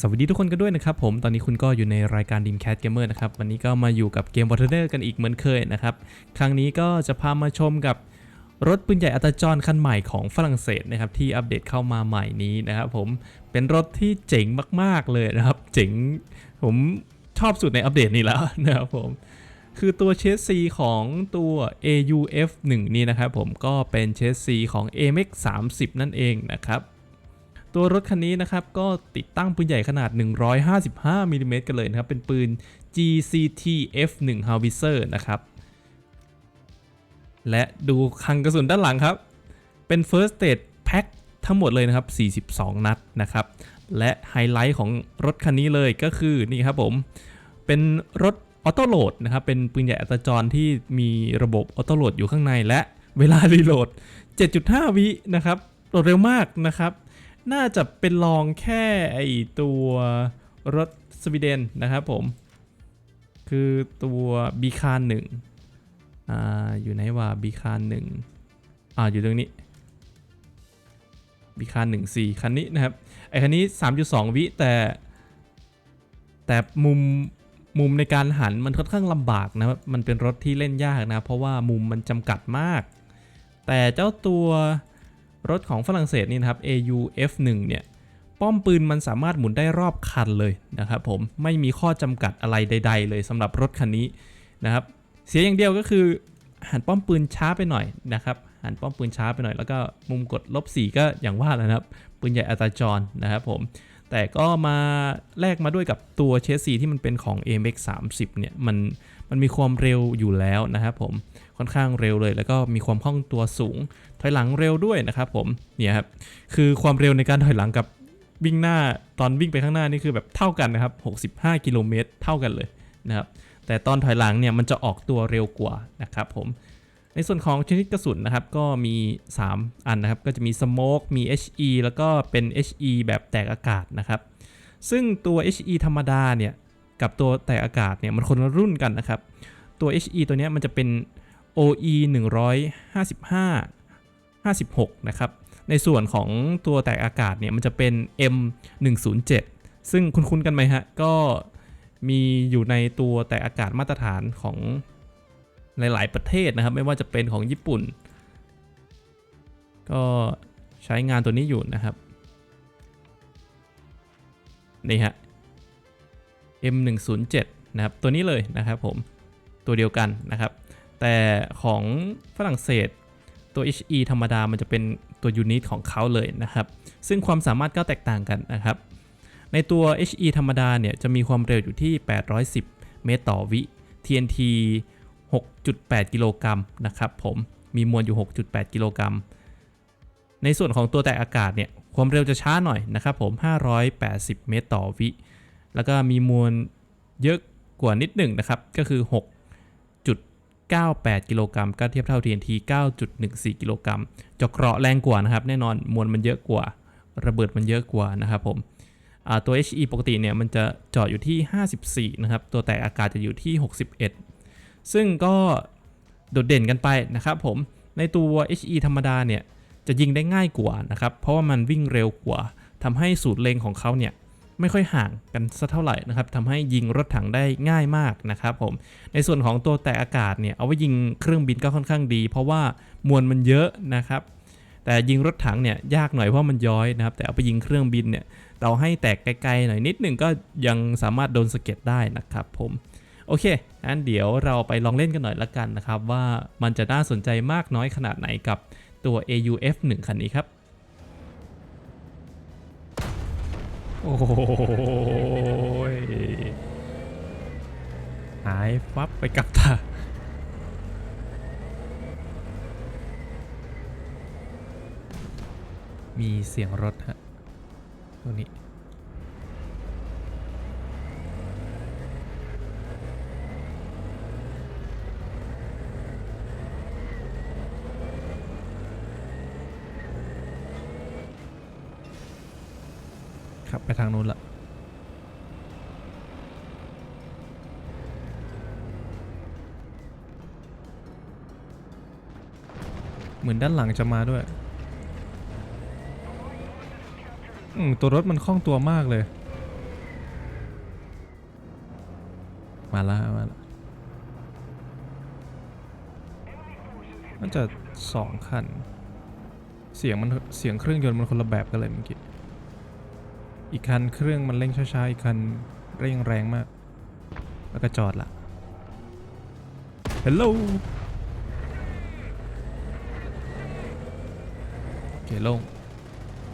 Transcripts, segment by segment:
สวัสดีทุกคนกันด้วยนะครับผมตอนนี้คุณก็อยู่ในรายการ Dreamcast Gamer นะครับวันนี้ก็มาอยู่กับเกม w a t e r กันอีกเหมือนเคยนะครับ ครั้งนี้ก็จะพามาชมกับรถปืนใหญ่อัตจรคันใหม่ของฝรั่งเศสนะครับที่อัปเดตเข้ามาใหม่นี้นะครับผมเป็นรถที่เจ๋งมาก ๆ เลยนะครับ เจ๋งผมชอบสุดในอัปเดตนี้แล้วนะครับผมคือตัวเชสซีของตัว AUF 1 นี่นะครับผมก็เป็นเชสซีของ AMX 30 นั่นเองนะครับ ตัวรถคันนี้นะครับก็ติดตั้งปืนใหญ่ขนาด 155มิลลิเมตรกันเลยนะครับ เป็นปืน GCT F1 Howitzer นะครับ และดูคลังกระสุนด้านหลังครับ เป็น First State Pack ทั้งหมดเลยนะครับ 42 นัดนะครับ และไฮไลท์ของรถคันนี้เลยก็คือนี่ครับผม เป็นรถออโต้โหลดนะครับ เป็นปืนใหญ่อัตจรที่มีระบบออโต้โหลดอยู่ข้างในและเวลารีโหลด 7.5 วินะครับโหลดเร็วมากนะครับ น่าจะเป็นรองแค่ไอตัวรถสวีเดนนะครับผม คือตัวบีคานหนึ่งอ่าอยู่ไหนวะบีคานหนึ่งอ่าอยู่ตรงนี้บีคานหนึ่งสี่คันนี้นะครับไอคันนี้ 3.2 วิแต่ แต่มุมมุมในการหันมันค่อนข้างลำบากนะครับมันเป็นรถที่เล่นยากนะ เพราะว่ามุมมันจำกัดมาก แต่เจ้าตัว รถของฝรั่งเศสนี่นะครับ AUF1 เนี่ยป้อมปืนมันสามารถหมุนได้รอบคันเลยนะครับผมไม่มีข้อจำกัดอะไรใด ๆ เลยสำหรับรถคันนี้นะครับ เสียอย่างเดียวก็คือหันป้อมปืนช้าไปหน่อยนะครับหันป้อมปืนช้าไปหน่อยแล้วก็มุมกดลบสี่ก็อย่างว่าแหละนะครับปืนใหญ่อัตราจรนะครับผมแต่ก็มาแลกมาด้วยกับตัวเชสซีที่มันเป็นของ AMX 30เนี่ยมันมันมีความเร็วอยู่แล้วนะครับผม ค่อนข้างเร็วเลย แล้วก็มีความคล่องตัวสูง ถอยหลังเร็วด้วยนะครับผมเนี่ยครับคือความเร็วในการถอยหลังกับวิ่งหน้าตอนวิ่งไปข้างหน้านี่คือแบบเท่ากันนะครับ65กิโลเมตรเท่ากันเลยนะครับแต่ตอนถอยหลังเนี่ยมันจะออกตัวเร็วกว่านะครับผมในส่วนของชนิดกระสุนนะครับก็มี 3 อันนะครับ ก็จะมี Smoke มี HE แล้วก็เป็น HE แบบแตกอากาศนะครับ ซึ่งตัว HE ธรรมดาเนี่ย กับตัวแตกอากาศเนี่ยมันคนละรุ่นกันนะครับ ตัว HE ตัวเนี้ยมันจะเป็น OE 155 56 นะครับ ในส่วนของตัวแตกอากาศเนี่ยมันจะเป็น M 107ซึ่งคุ้นๆกันไหมฮะ ก็มีอยู่ในตัวแตกอากาศมาตรฐานของหลายๆประเทศนะครับ ไม่ว่าจะเป็นของญี่ปุ่น ก็ใช้งานตัวนี้อยู่นะครับ นี่ฮะ M107 นะครับ ตัวนี้เลยนะครับผม ตัวเดียวกันนะครับ แต่ของฝรั่งเศสตัว HE ธรรมดามันจะเป็นตัวยูนิตของเขาเลยนะครับ ซึ่งความสามารถก็แตกต่างกันนะครับ ในตัว HE ธรรมดาเนี่ยจะมีความเร็วอยู่ที่ 810 เมตรต่อวิ TNT 6.8 กิโลกรัมนะครับผมมีมวลอยู่ 6.8 กิโลกรัม ในส่วนของตัวแตกอากาศเนี่ยความเร็วจะช้าหน่อยนะครับผม 580 เมตรต่อวิ แล้วก็มีมวลเยอะกว่านิดหนึ่งนะครับ ก็คือ 6 98 กิโลกรัมก็เทียบเท่า TNT 9.14 กิโลกรัมจะเกราะแรงกว่านะครับ แน่นอนมวลมันเยอะกว่า ระเบิดมันเยอะกว่านะครับผมตัว HE ปกติเนี่ยมันจะจอดอยู่ที่ 54 นะครับ ตัวแตกอากาศจะอยู่ที่ 61 ซึ่งก็โดดเด่นกันไปนะครับผม ในตัว HE ธรรมดาเนี่ยจะยิงได้ง่ายกว่านะครับ เพราะว่ามันวิ่งเร็วกว่าทำให้สูตรเลงของเขาเนี่ย ไม่ค่อยห่างกันสักเท่าไหร่นะครับทำให้ยิงรถถังได้ง่ายมากนะครับผมในส่วนของตัวแตกอากาศเนี่ยเอาไว้ยิงเครื่องบินก็ค่อนข้างดี เพราะว่ามวลมันเยอะนะครับแต่ยิงรถถังเนี่ยยากหน่อยเพราะมันย้อยนะครับแต่เอาไปยิงเครื่องบินเนี่ยเราให้แตกไกลๆหน่อยนิดนึงก็ยังสามารถโดนสะเก็ดได้นะครับผมโอเคงั้นเดี๋ยวเราไปลองเล่นกันหน่อยละกันนะครับว่ามันจะน่าสนใจมากน้อยขนาดไหนกับตัว AUF 1 คันนี้ครับ โอ้ยหายฟับไปกับตามีเสียงรถฮะตรงนี้ อนด้านหลังจะมาด้วย อืมตัวรถมันคล่องตัวมากเลย มาแล้วมาแล้วน่าจะสองคัน เสียงมันเสียงเครื่องยนต์มันคนละแบบกันเลยเมื่อกี้ อีกคันเครื่องมันเร่งช้าๆ อีกคันเร่งแรงมาก แล้วก็จอดละ Hello เคลง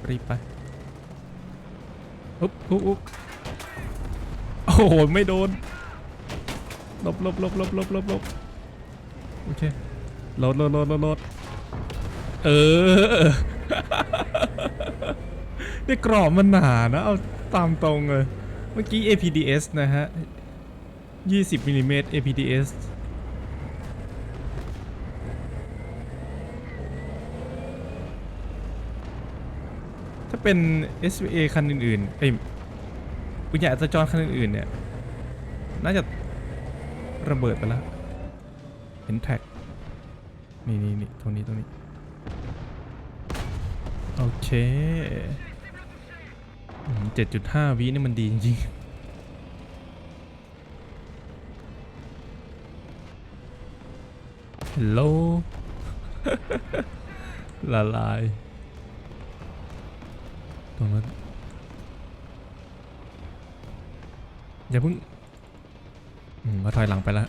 รีบไปอุ๊บอุ๊บอุ๊บโอ้โห ไม่โดนลบลบลบลบลบลบลบโอเคโหลดโหลดโหลดโหลดลดเออเนี่ยกรอบมันหนานะเอาตามตรงเลย เมื่อกี้ APDS นะฮะ 20มิลลิเมตร APDS เป็น SVA คันอื่นๆเอ้ยวิญญาณอัตจรคันอื่นๆเนี่ย น่าจะระเบิดไปแล้ว เห็นแท็ก นี่นี่นี่ตรงนี้ตรงนี้ โอเคเจ็ดจุดห้าวินี่มันดีจริงๆฮัลโหลละลาย รงนั้นอย่าเพิ่งอืมมาถอยหลังไปแล้ว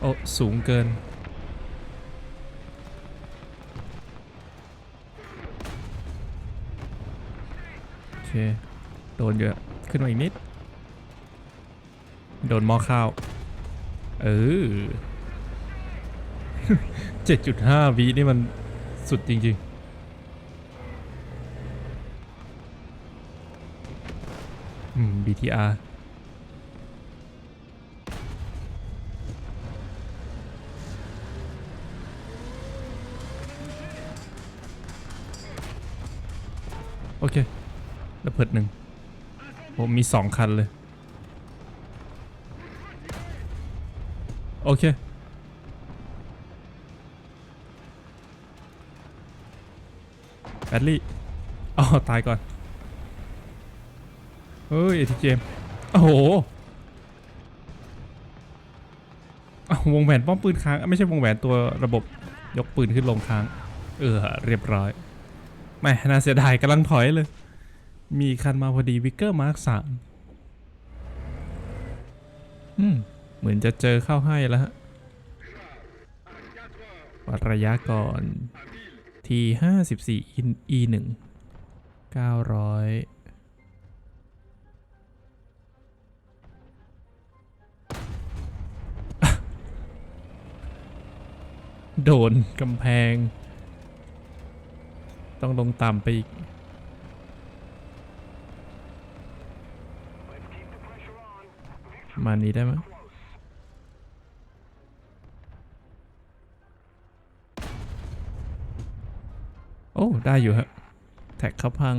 โอ้สูงเกิน โอเค โดนเยอะ ขึ้นมาอีกนิด โดนหม้อข้าว เออ เจ็ดจุดห้าวินี่มันสุดจริง ๆอืม BTR โอเคระเบิดหนึ่งผมมีสองคันเลย โอเค แบตลี่อ๋อตายก่อน เฮ้ยเอทีเจมโอ้โหอ้าวงแหวนป้อมปืนค้าง ไม่ใช่วงแหวนตัวระบบยกปืนขึ้นลงค้าง เออ เรียบร้อยไม่น่าเสียดายกำลังถอยเลย มีคันมาพอดีวิกเกอร์มาร์คสามอืม เหมือนจะเจอเข้าให้แล้วฮะวัดระยะก่อน ทีห้าสิบสี่ e หนึ่งเก้าร้อยโดนกำแพง ต้องลงต่ำไปอีก มานี้ได้ไหม ได้อยู่ฮะ แท็กเขาพัง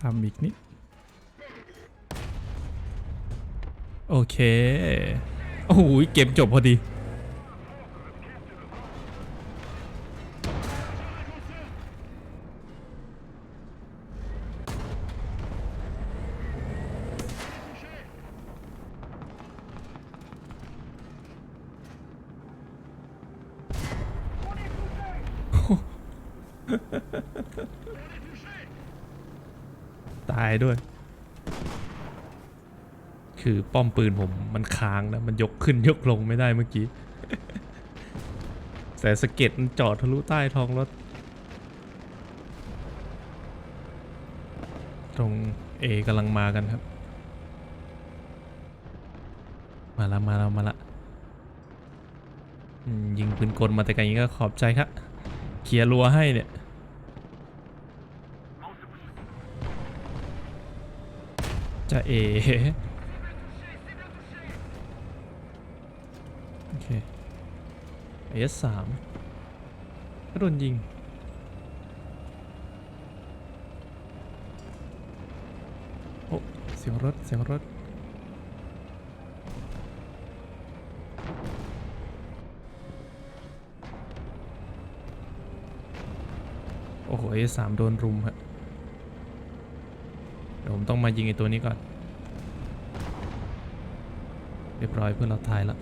ทำอีกนิด โอเค โอ้โหเกมจบพอดี ตายด้วย คือป้อมปืนผมมันค้างนะ มันยกขึ้นยกลงไม่ได้เมื่อกี้ แต่สเก็ดมันเจอดทะลุใต้ท้องรถ ตรง A กำลังมากันครับ มาละมาละมาละยิงปืนกลมาแต่ไกลงนี้ก็ขอบใจครับเคลียร์รัวให้เนี่ย จะเอโอเคเอสสามก็โดนยิงโอ้เสียงรถเสียงรถโอ้โหเอสามโดนรุมฮะ ผมต้องมายิงไอตัวนี้ก่อน เรียบร้อยเพื่อนเราตายแล้ว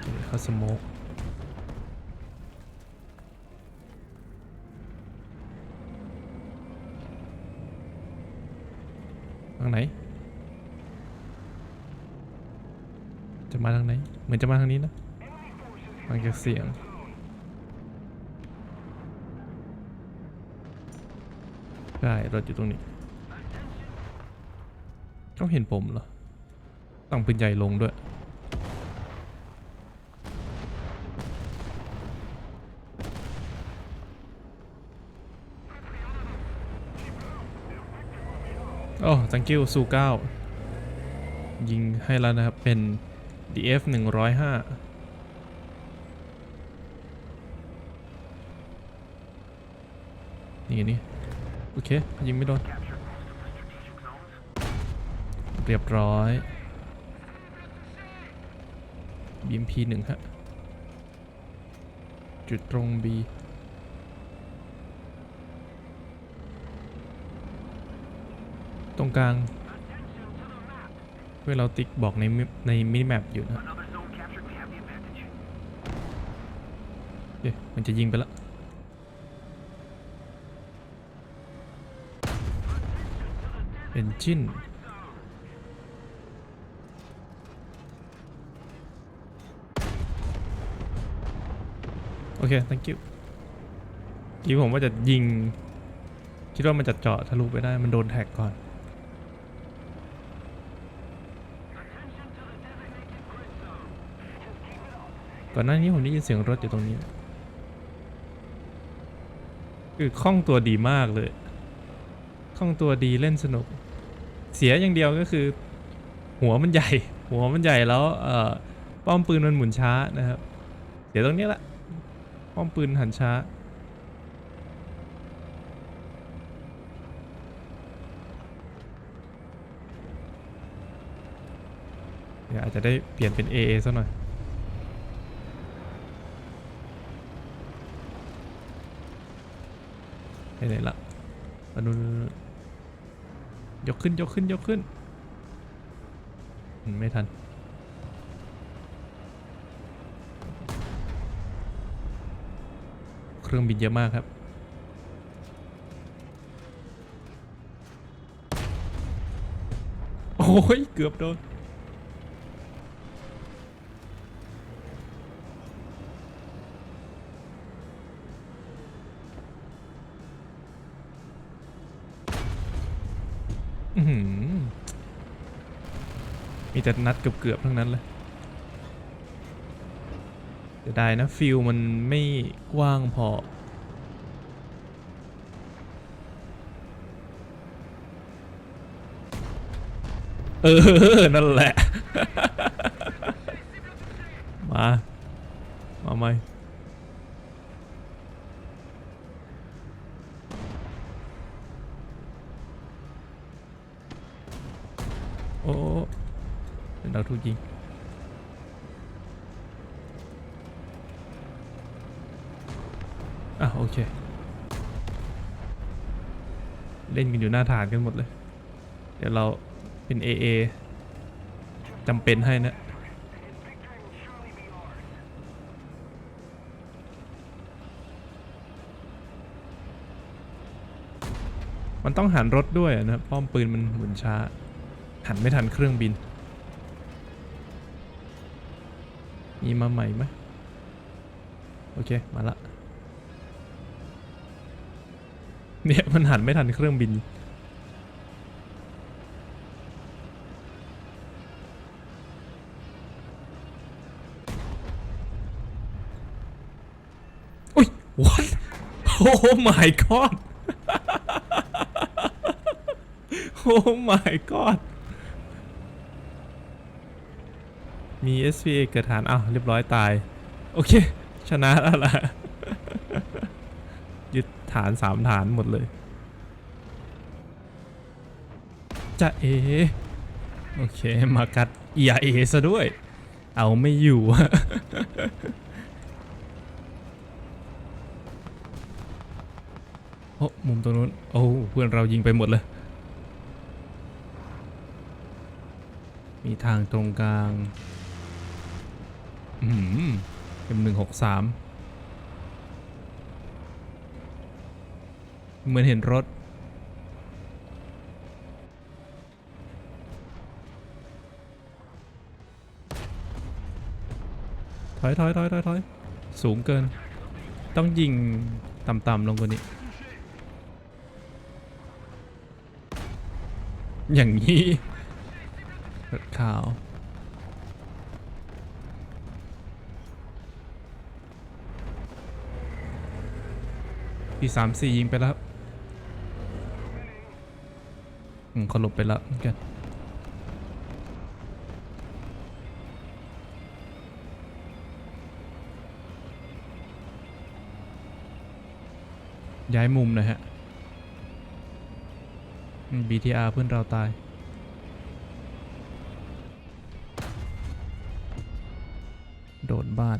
เคเข้าสโมกทางไหน จะมาทางไหน เหมือนจะมาทางนี้นะฟังจากเสียง ใช่รถอยู่ตรงนี้เขาเห็นผมเหรอตั้งปืนใหญ่ลงด้วยโอ้ thank you สู่เก้ายิงให้แล้วนะครับ เป็น DF 105นี่นี่ อเค ยิงไม่โดน เรียบร้อย BMP หนึ่งฮะ จุดตรง B ตรงกลาง เพื่อเราติ๊กบอกในในมินิแมปอยู่นะเอ๊ะมันจะยิงไปแล้ว เอนจินโอเค thank you กี้ผมว่าจะยิง คิดว่ามันจะเจาะทะลุไปได้ มันโดนแท็กก่อน ก่อนหน้านี้ผมได้ยินเสียงรถอยู่ตรงนี้ คือคล่องตัวดีมากเลย คล่องตัวดีเล่นสนุก เสียอย่างเดียวก็คือ หัวมันใหญ่ หัวมันใหญ่แล้วเป้อมปืนมันหมุนช้านะครับเดี๋ยวตรงนี้แหละป้อมปืนหันช้าเดี๋ยวอาจจะได้เปลี่ยนเป็น AA ซะหน่อย ไปไหนละมาดู ยกขึ้นยกขึ้นยกขึ้น ไม่ทัน เครื่องบินเยอะมากครับ โอ้ย เกือบโดน มีแต่นัดเกือบๆทั้งนั้นเลยจะได้นะฟิลมันไม่กว้างพอ เออ นั่นแหละ มา มาไหม โอ้ เป็นดาวทุกยิงอะโอเค เล่นกันอยู่หน้าฐานกันหมดเลย เดี๋ยวเราเป็น AA จำเป็นให้นะมันต้องหันรถด้วยนะครับ ป้อมปืนมันหมุนช้า หันไม่ทันเครื่องบิน มีมาใหม่ไหมโอเค มาละ เนี่ย มันหันไม่ทันเครื่องบิน อุ้ย what โอ้ my god โอ้ my god มี SVA เกิดฐานอ้าวเรียบร้อยตาย โอเค ชนะแล้วล่ะ ยึดฐานสามฐานหมดเลยจะเอ โอเค มากัด EIA ซะด้วย เอาไม่อยู่โอ้มุมตรงนู้น โอ้เพื่อนเรายิงไปหมดเลย มีทางตรงกลาง เอ็มหนึ่งหกสามเหมือนเห็นรถ ถอยถอยถอยถอยถอยสูงเกิน ต้องยิงต่ำๆลงกว่านี้ อย่างนี้รถขาว ปีสามสี่ยิงไปแล้วครับอืมเขาหลบไปแล้วเหมือนกันย้ายมุมหนะฮะ BTR เพื่อนเราตาย โดนบ้าน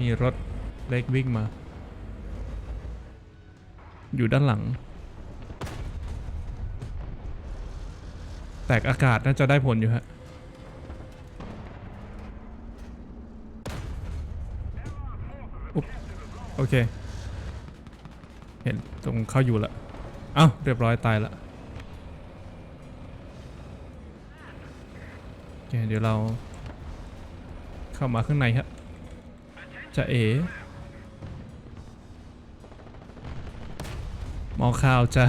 มีรถเล็กวิ่งมา อยู่ด้านหลัง แตกอากาศน่าจะได้ผลอยู่ฮะอุ๊บโอเค เห็นตรงเข้าอยู่ละเอ้าเรียบร้อยตายละโอเคเดี๋ยวเราเข้ามาข้างในครับ จะเอมอข่าวจะ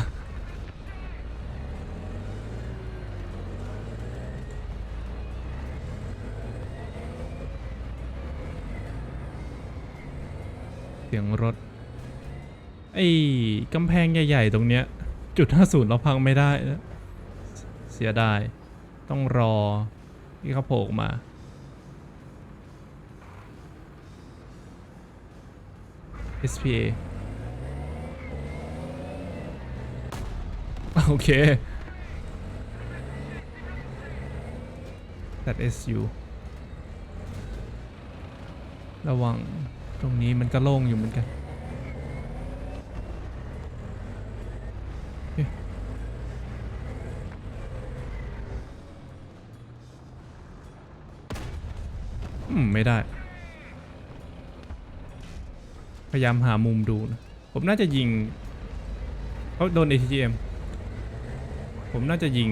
เสียงรถ ไอ้กำแพงใหญ่ๆ ตรงเนี้ย จุด 50 เราพังไม่ได้นะเสียดาย ต้องรอที่เขาโผล่มา SPA โอเค that SU ระวังตรงนี้มันก็โล่งอยู่เหมือนกันอืมไม่ได้ พยายามหามุมดูนะผมน่าจะยิงเขาโดน ATGM ผมน่าจะยิง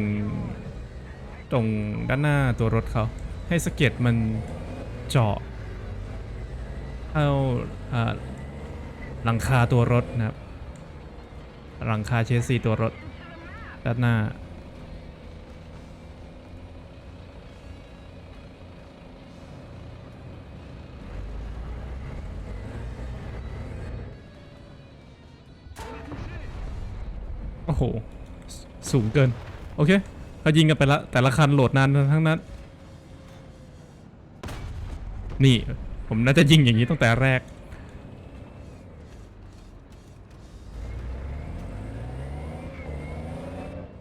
ตรงด้านหน้าตัวรถเขา ให้สะเก็ตมันเจาะเอาอ่าหลังคาตัวรถนะครับหลังคาเชสซีตัวรถด้านหน้า โห สูงเกิน โอเคเขายิงกันไปละ แต่ละคันโหลดนานทั้งนั้น นี่ ผมน่าจะยิงอย่างนี้ตั้งแต่แรก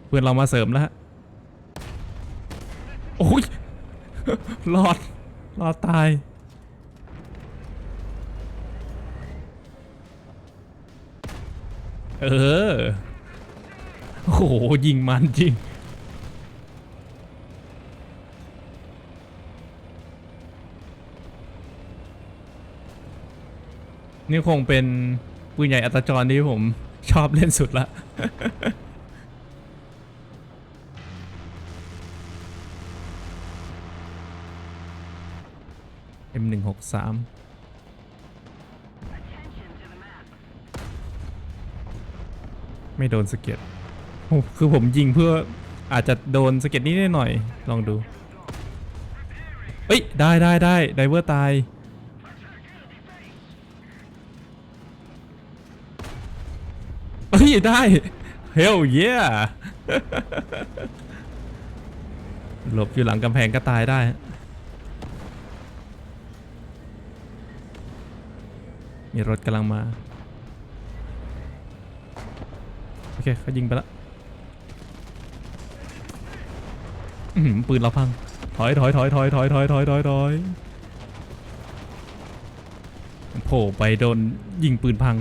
เพื่อนเรามาเสริมแล้วฮะโอ้ยรอด รอดตายเออ โอ้โห ยิงมันจริง นี่คงเป็นปืนใหญ่อัตจรที่ผมชอบเล่นสุดละ M163 ไม่โดนสะเก็ต คือผมยิงเพื่ออาจจะโดนสะเก็ตนิดหน่อย ลองดู เอ้ย ได้ได้ได้ไดเวอร์ตาย เฮ้ย ได้ Hell yeah หลบอยู่หลังกำแพงก็ตายได้มีรถกำลังมา โอเคเขายิงไปและ อื้อหือปืนเราพัง ถอยถอยถอยถอยถอยถอยถอยถอยถอยโผล่ไปโดนยิงปืนพัง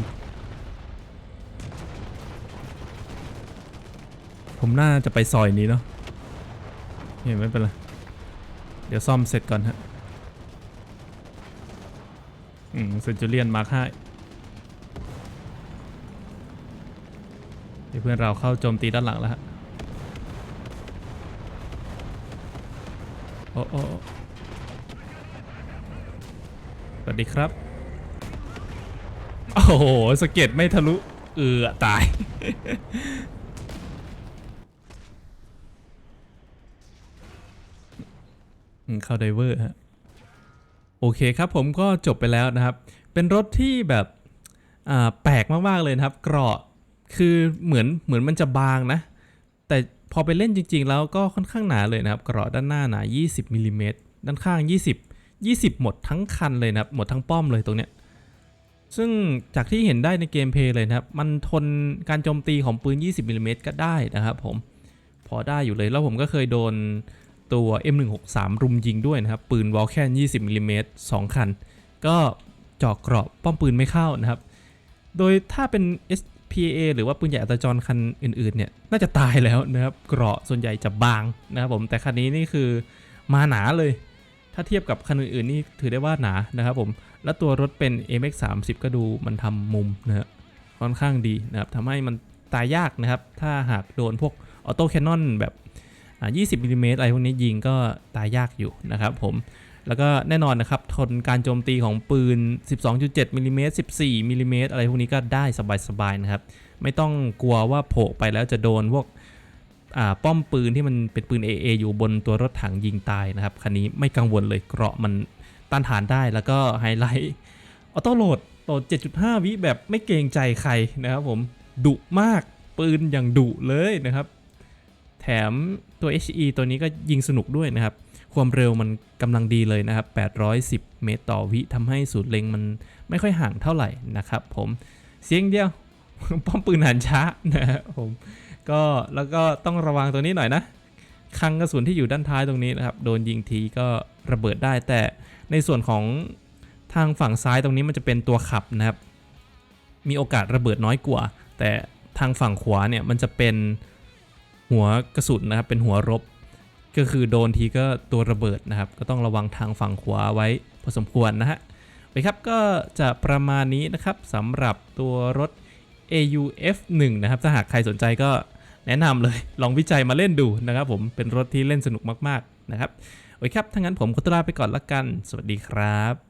ผมน่าจะไปซอยนี้เนาะเห็นไม่เป็นไรเดี๋ยวซ่อมเสร็จก่อนฮะ อืมเซนจูเลียนมาค่ายเดี๋ยวเพื่อนเราเข้าโจมตีด้านหลังแล้วฮะ อ้โอ้สวัสดีครับ โอ้โหสเก็ตไม่ทะลุ เอือตาย เข้าไดเวอร์ฮะ โอเคครับผมก็จบไปแล้วนะครับ เป็นรถที่แบบแปลกมาก ๆ เลยนะครับ เกราะคือเหมือนเหมือนมันจะบางนะ แต่ พอไปเล่นจริง ๆ แล้วก็ค่อนข้างหนาเลยนะครับกราะด้านหน้าหนา 20มิลลิเมตรด้านข้าง 20 20 หมดทั้งคันเลยนะครับ หมดทั้งป้อมเลยตรงเนี้ยซึ่งจากที่เห็นได้ในเกมเพลย์เลยนะครับ มันทนการโจมตีของปืน 20มิลลิเมตรก็ได้นะครับผมพอได้อยู่เลยแล้วผมก็เคยโดนตัว M163 รุมยิงด้วยนะครับ ปืนวอลแคน20มิลลิเมตร2คัน ก็เจาะกราะป้อมปืนไม่เข้านะครับ โดยถ้าเป็น PA หรือว่าปืนใหญ่อัตจรคันอื่นๆเนี่ยน่าจะตายแล้วนะครับเกราะส่วนใหญ่จะบางนะครับผมแต่คันนี้นี่คือมาหนาเลย ถ้าเทียบกับคันอื่นๆนี่ถือได้ว่าหนานะครับผมแล้วตัวรถเป็น MX30 ก็ดูมันทำมุมนะค่อนข้างดีนะครับทำให้มันตายยากนะครับ ถ้าหากโดนพวกออโต้แคนนอนแบบอ่า20มิลลิเมตรอะไรพวกนี้ยิงก็ตายยากอยู่นะครับผม แล้วก็แน่นอนนะครับ ทนการโจมตีของปืน 12.7มิลลิเมตร14มิลลิเมตรอะไรพวกนี้ก็ได้สบายๆนะครับ ไม่ต้องกลัวว่าโผล่ไปแล้วจะโดนพวกป้อมปืนที่มันเป็นปืน AA อยู่บนตัวรถถังยิงตายนะครับ คันนี้ไม่กังวลเลยเกราะมันต้านทานได้แล้วก็ไฮไลท์ออโต้โหลดโหลด 7.5 วิแบบไม่เกรงใจใครนะครับผมดุมากปืนอย่างดุเลยนะครับ แถมตัว HE ตัวนี้ก็ยิงสนุกด้วยนะครับ ความเร็วมันกำลังดีเลยนะครับ 810 เมตรต่อวิทำให้สูตรเล็งมันไม่ค่อยห่างเท่าไหร่นะครับผมเสียงเดียว ป้อมปืนหันช้านะครับผมก็แล้วก็ต้องระวังตัวนี้หน่อยนะคังกระสุนที่อยู่ด้านท้ายตรงนี้นะครับ โดนยิงทีก็ระเบิดได้ แต่ในส่วนของทางฝั่งซ้ายตรงนี้มันจะเป็นตัวขับนะครับ มีโอกาสระเบิดน้อยกว่า แต่ทางฝั่งขวาเนี่ยมันจะเป็นหัวกระสุนนะครับ เป็นหัวรบ ก็คือโดนทีก็ตัวระเบิดนะครับ ก็ต้องระวังทางฝั่งขวาไว้พอสมควรนะฮะไปครับก็จะประมาณนี้นะครับสำหรับตัวรถ AUF 1 นะครับ ถ้าหากใครสนใจก็แนะนำเลย ลองวิจัยมาเล่นดูนะครับผมเป็นรถที่เล่นสนุกมาก ๆ นะครับ โอเคครับถ้างั้นผมขอตัวลาไปก่อนละกัน สวัสดีครับ